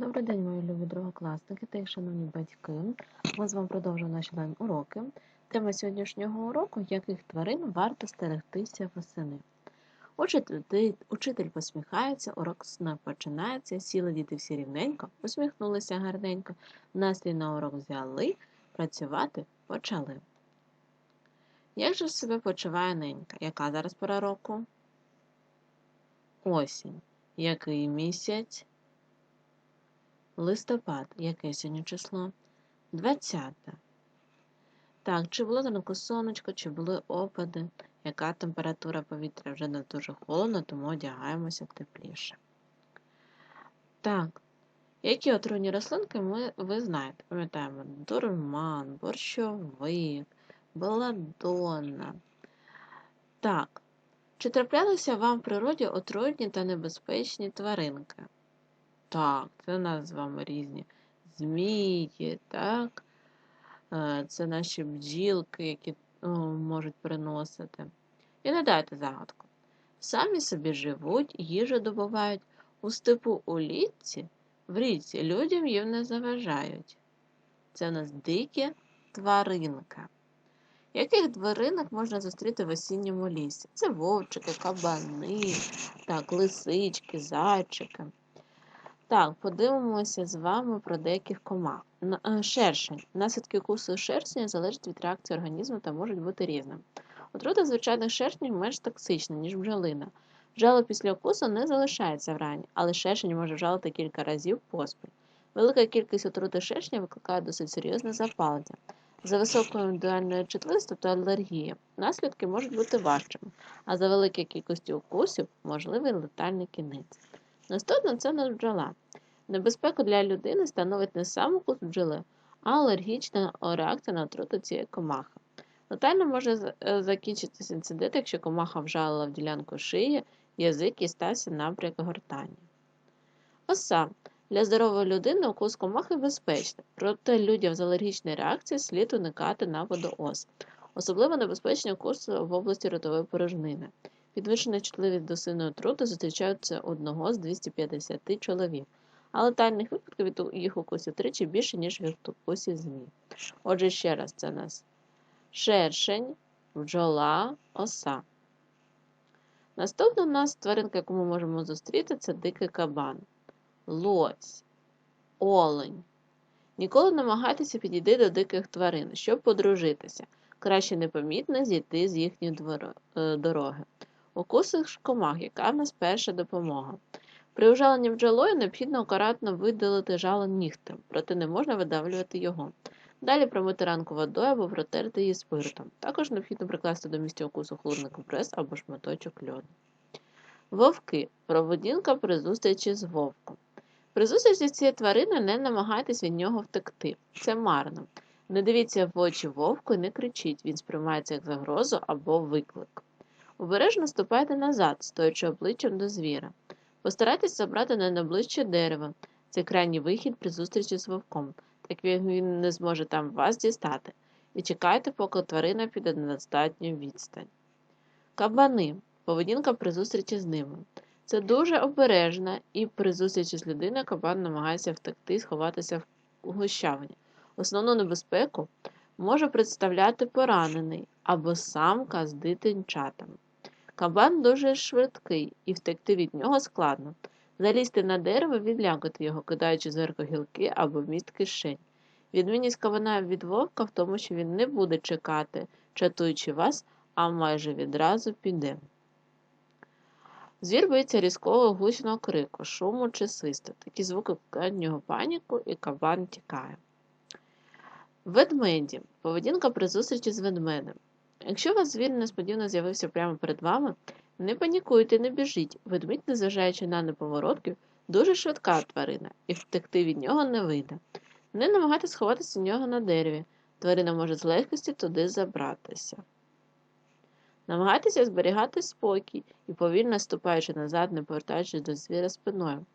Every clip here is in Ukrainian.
Добрий день, мої любі другокласники та їх шановні батьки. Ми з вами продовжуємо наші онлайн-уроки. Тема сьогоднішнього уроку яких тварин варто стерегтися восени. Учитель, посміхається, урок сна починається, сіли діти всі рівненько, посміхнулися гарненько, настрій на урок взяли, працювати почали. Як же себе почуває ненька? Яка зараз пора року? Осінь. Який місяць? Листопад. Яке сьогодні число? 20. Так, чи було зранку сонечко, чи були опади? Яка температура повітря? Вже не дуже холодно, тому одягаємося тепліше. Так, які отруйні рослинки ми, ви знаєте? Пам'ятаємо, дурман, борщовик, белладонна. Так, чи траплялися вам в природі отруйні та небезпечні тваринки? Так, це у нас з вами різні змії, так? Е, Це наші бджілки, які о, можуть приносити. І надайте загадку. Самі собі живуть, їжу добувають, у степу у літці, в річці людям їм не заважають. Це у нас дикі тваринки. Яких тваринок можна зустріти в осінньому лісі? Це вовчики, кабани, так, лисички, зайчики. Так, подивимося з вами про деяких комах. Е, шершень. Наслідки укусу шершня залежать від реакції організму та можуть бути різними. Отрута звичайних шершнів менш токсична, ніж бджолина. Жало після укусу не залишається в рані, але шершень може жалити кілька разів поспіль. Велика кількість отрути шершня викликає досить серйозне запалення. За високою індивідуальною чутливістю та алергії наслідки можуть бути важчими, а за великою кількістю укусів можливий летальний кінець. Наступна це бджола. Небезпеку для людини становить не сам укус бджоли, а алергічна реакція на отруту цієї комахи. Летально може е, закінчитися інцидент, якщо комаха вжалила в ділянку шиї, язик і стався напряк гортання. Оса. Для здорової людини укус комахи безпечний, проте людям з алергічною реакцією слід уникати нападу ос. Особливо небезпечний укус в області ротової порожнини. Підвищена чутливість до сильної отрути зустрічаються одного з 250 чоловік, а летальних випадків від їх укусів тричі більше, ніж від укусів змій. Отже, ще раз, це нас шершень, бджола, оса. Наступна у нас тваринка, яку ми можемо зустріти, це дикий кабан, лось, олень. Ніколи намагайтеся підійти до диких тварин, щоб подружитися. Краще непомітно зійти з їхньої е, дороги. Укуси комах, яка в нас перша допомога. При ужаленні бджолою необхідно акуратно видалити жало нігтем, проте не можна видавлювати його. Далі промити ранку водою або протерти її спиртом. Також необхідно прикласти до місця укусу холодний компрес або шматочок льоду. Вовки. Проведінка при зустрічі з вовком. При зустрічі з цією твариною не намагайтесь від нього втекти. Це марно. Не дивіться в очі вовку і не кричіть, він сприймається як загрозу або виклик. Обережно ступайте назад, стоячи обличчям до звіра. Постарайтесь забрати на найближче дерево. Це крайній вихід при зустрічі з вовком, так він не зможе там вас дістати. І чекайте, поки тварина піде на достатню відстань. Кабани. Поведінка при зустрічі з ними. Це дуже обережна і при зустрічі з людиною кабан намагається втекти і сховатися в гущавині. Основну небезпеку може представляти поранений або самка з дитинчатами. Кабан дуже швидкий і втекти від нього складно. Залізти на дерево, відлякати його, кидаючи зверху гілки або вміст кишень. Відмінність кабана від вовка в тому, що він не буде чекати, чатуючи вас, а майже відразу піде. Звір боїться різкого гучного крику, шуму чи свисту. Такі звуки викликають в нього паніку, і кабан тікає. Ведмеді. Поведінка при зустрічі з ведмедем. Якщо у вас звір несподівано з'явився прямо перед вами, не панікуйте, не біжіть. Ведмідь, незважаючи на неповоротків, дуже швидка тварина, і втекти від нього не вийде. Не намагайтеся сховатися у нього на дереві. Тварина може з легкості туди забратися. Намагайтеся зберігати спокій і повільно ступаючи назад, не повертаючись до звіра спиною.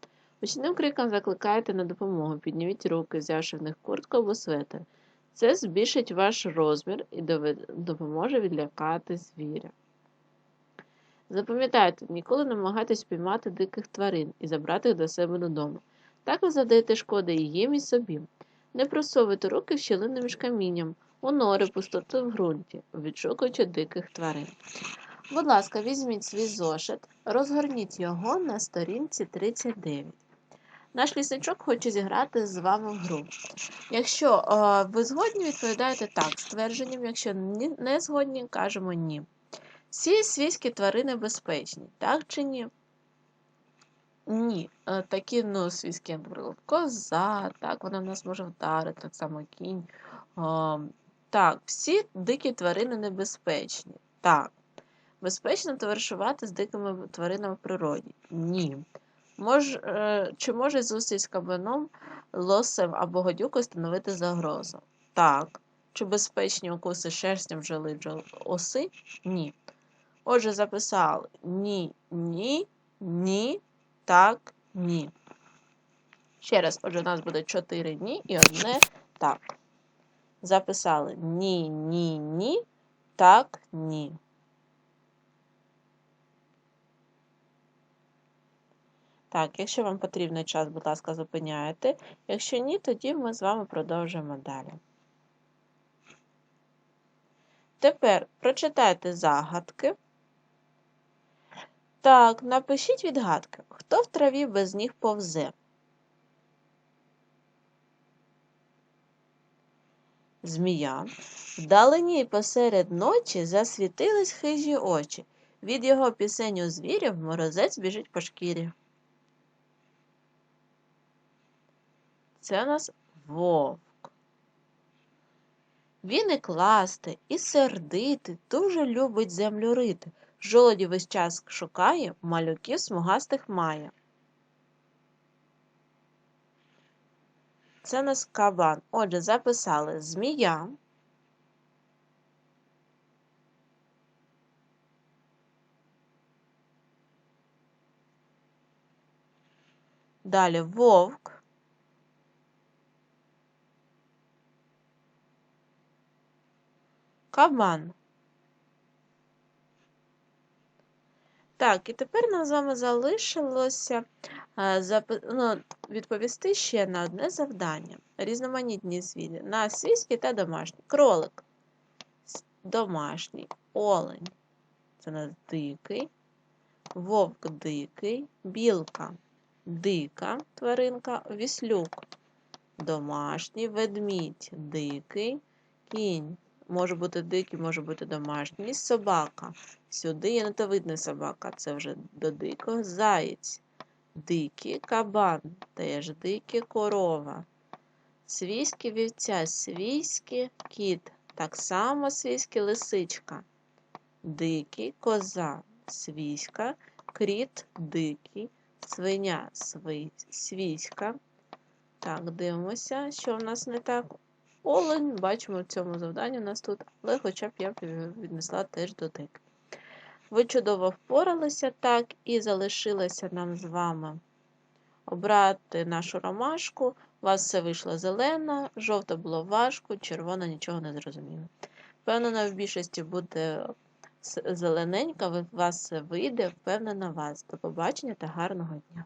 Гучним криком закликайте на допомогу, підніміть руки, взявши в них куртку або светр. Це збільшить ваш розмір і допоможе відлякати звіря. Запам'ятайте, ніколи намагайтесь піймати диких тварин і забрати їх до себе додому. Так ви завдаєте шкоди і їм, і собі. Не просовуйте руки в щілини між камінням, у нори пустоти в ґрунті, відшукуючи диких тварин. Будь ласка, візьміть свій зошит, розгорніть його на сторінці 39. Наш лісничок хоче зіграти з вами в гру. Якщо е, ви згодні, відповідаєте так з твердженням, якщо не згодні, кажемо ні. Всі свійські тварини безпечні, так чи ні? Ні. Е, Такі, ну, свійські, наприклад, коза, так, вона в нас може вдарити, так само кінь. Е, Так, всі дикі тварини небезпечні. Так. Безпечно товаришувати з дикими тваринами в природі? Ні. Мож, е, чи може зустріч з кабаном, лосем або гадюкою становити загрозу? Так. Чи безпечні укуси шерстям бджол оси? Ні. Отже, записали ні, ні, ні, так, ні. Ще раз, отже, у нас буде 4 ні і одне так. Записали ні, ні, ні, так, ні. Так, якщо вам потрібний час, будь ласка, зупиняєте. Якщо ні, тоді ми з вами продовжуємо далі. Тепер прочитайте загадки. Так, напишіть відгадки. Хто в траві без ніг повзе? Змія. Вдалині посеред ночі засвітились хижі очі. Від його пісень у звірів морозець біжить по шкірі. Це у нас вовк. Він і класти, і сердити, дуже любить землю рити. Жолоді весь час шукає, малюків смугастих має. Це нас кабан. Отже, записали змія. Далі вовк. Кабан. Так, і тепер нам з вами залишилося ну, відповісти ще на одне завдання. Різноманітні звірі. На свійський та домашній. Кролик. Домашній, олень. Це у нас дикий, вовк дикий, білка дика тваринка, віслюк домашній, ведмідь дикий, кінь може бути дикий, може бути домашній, собака. Сюди є нетовидна собака, це вже до дикого, заєць, дикий кабан, теж дикий корова, свійські вівця, свійський кіт, так само свійський лисичка, дикий коза, свійська, кріт. Дикий, свиня, сви- свійська. Так, дивимося, що в нас не так. Олень, бачимо в цьому завданні у нас тут, але хоча б я віднесла теж до дик. Ви чудово впоралися так, і залишилося нам з вами обрати нашу ромашку. У вас все вийшло зелена, жовта було важко, червона нічого не зрозуміло. Впевнена, в більшості буде зелененька, у вас все вийде, впевнена вас. До побачення та гарного дня!